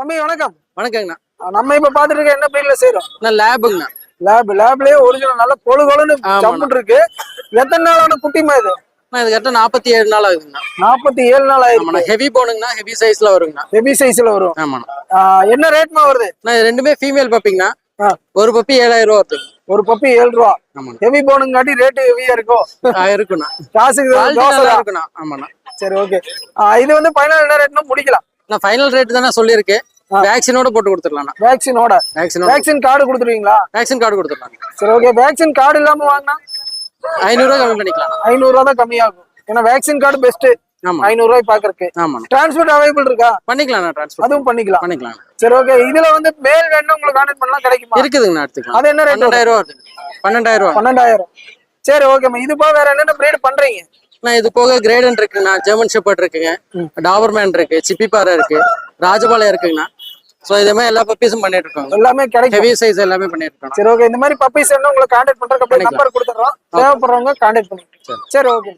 தம்பி வணக்கம். வணக்கங்கண்ணா. நம்ம இப்ப பாத்துட்டு இருக்க என்ன பிரீட்ல செய்யறோம் நான் லேபுங்கண்ணா. லேப் லேப்லயே ஒரிஜினல் நல்ல கொழு கொழுன்னு. ஜம்முன் இருக்கு. எத்தனை நாளான குட்டிமா இது? இது நாற்பத்தி ஏழு நாள் ஆகுதுங்கண்ணா. நாற்பத்தி ஏழு நாள் ஆமாண்ணா ஹெவி போனுங்கண்ணா ஹெவி சைஸ்ல வருங்கண்ணா. ஹெவி சைஸ்ல வரும். ஆமாண்ணா. என்ன ரேட்மா வருது? நான் ரெண்டுமே ஃபீமேல் பப்பிங்கண்ணா. ஒரு பப்பி ஏழாயிரம் ரூபா வருது ஒரு பப்பி ஏழு ரூபா. ஹெவி போனுங்காட்டி ரேட்டு ஹெவியா இருக்கும் இருக்குண்ணா. காசுக்கு. இருக்குண்ணா. ஆமாண்ணா. சரி ஓகே இது வந்து என்ன ரேட்னா முடிக்கலாம். நான் ஃபைனல் ரேட் தானே சொல்லியிருக்கேன். வேக்சினோட போட்டு கொடுத்துடலாண்ணா வேக்சினோட வேக்சினோட வேக்சின் கார்டு கொடுத்துருவீங்களா? வேக்சின் கார்டு கொடுத்துடலாம். சரி ஓகே வேக்சின் கார்டு இல்லாம வாங்கினா? ஐநூறுரூவா கம்மி பண்ணிக்கலாம். ஐநூறு ரூபா தான் கம்மியாகும். ஏன்னா வேக்சின் கார்டு பெஸ்ட் ஆமா. ஐநூறு ரூபாய் பாக்குறதுக்கு ஆமாண்ணா டிரான்ஸ்போர்ட் அவைலபிள் இருக்கா? பண்ணிக்கலாம்ண்ணா ட்ரான்ஸ்ஃபர் அதுவும் பண்ணிக்கலாம். பண்ணிக்கலாம். சரி ஓகே இதுல வந்து மேல் வேணும் உங்களுக்கு கான்டாக்ட் பண்ணலாம். கிடைக்குமா? இருக்குதுங்கண்ணா எடுத்துக்கலாம். அது என்ன ரேட் பன்னெண்டாயிரம் ரூபா பன்னெண்டாயிரம் ரூபா. பன்னெண்டாயிரம். சரி ஓகேம்மா இது போக வேற என்னென்ன பிரீட் பண்றீங்க? நான் இது போக கிரேடன் இருக்குங்கண்ணா ஜெர்மன் ஷெப்பர்ட் இருக்குங்க. டாபர்மேன் இருக்கு சிப்பிப்பாறை இருக்கு ராஜபாளையம் இருக்குங்கண்ணா. ஸோ இதே மாதிரி எல்லா பப்பீஸும் பண்ணிட்டு இருக்கோங்க எல்லாமே கிடைக்கும். ஹெவி சைஸ் எல்லாமே பண்ணிட்டு இருக்கோம். சரி ஓகே இந்த மாதிரி பப்பீஸ் என்ன உங்களுக்கு கான்டாக்ட் பண்றதுக்கு அப்படியே நம்பர் கொடுத்துறோம் தேவைப்படுறவங்க கான்டாக்ட் பண்ணிக்கலாம். சரி. ஓகே